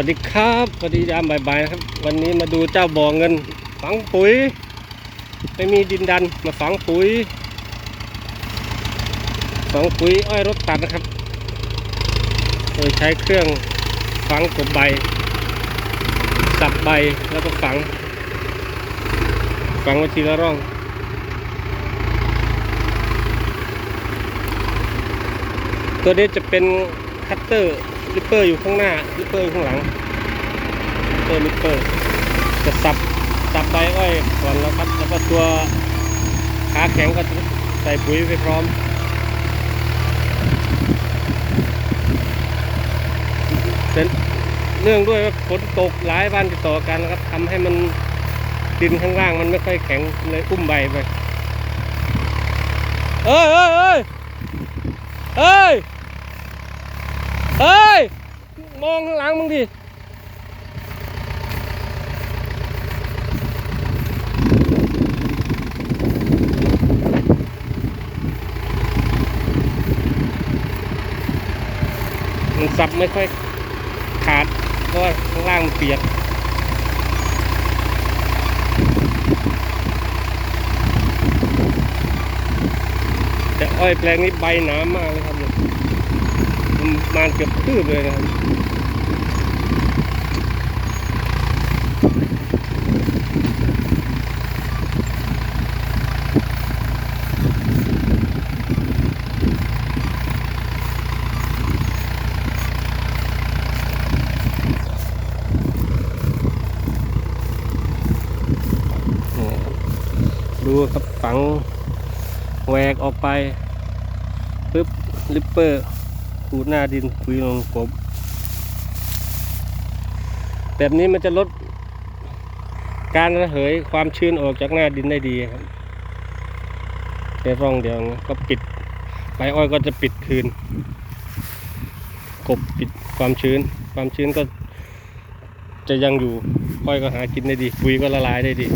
วัสดีครับสวัสดียามบ่ายๆนะครับ วันนี้มาดูเจ้าบ่อเงิน ฝังปุ๋ย ไม่มีดินดันมาฝังปุ๋ยฝังปุ๋ยอ้อยรถตัดนะครับ โดยใช้เครื่องฝังกบใบ สับใบแล้วก็ฝัง ฝังไว้ทีละร่องตัวนี้จะเป็นคัตเตอร์ ลิปเปอร์อยู่ข้างหน้าลิปเปอร์อยู่ข้างหลังลิปเปอร์ลิปเปอร์จะสับสับใบอ้อยก่อนแล้วครับ แล้วก็ตัวขาแข็งก็ใส่ปุ๋ยไปพร้อมเป็นเนื่องด้วยว่าฝนตกหลายวันติดต่อกันนะครับทำให้มันดินข้างล่างมันไม่ค่อยแข็งเลยอุ้มใบไปเอ้ยเอ้ยเอ้ยเอ้ย เอ้ย มองข้างหลังมึงดิมันสับไม่ค่อยขาดเพราะว่าข้างล่างมันเปียกแต่อ้อยแปลงนี้ใบหนามากเลยครับเนี่ย มันประมาเกือบคืบเลยนะครับดูครับฝังแหวกออกไปปึ๊บลิปเปอร์ ขูดหน้าดินปุ๋ยลงกบ แบบนี้มันจะลดการระเหยความชื้นออกจากหน้าดินได้ดีครับแค่ร่องเดียวก็ปิดใบอ้อยก็จะปิดคืน กบปิดความชื้น ความชื้นก็จะยังอยู่อ้อยก็หากินได้ดีปุ๋ยก็ละลายได้ดี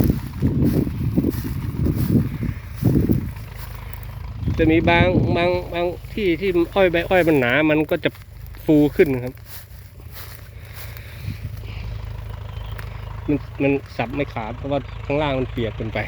จะมีบางบางบางที่ที่อ้อยใบอ้อยมันหนา มันก็จะฟูขึ้นครับ มันมันสับไม่ขาดเพราะว่าข้างล่างมันเปียกเกินไป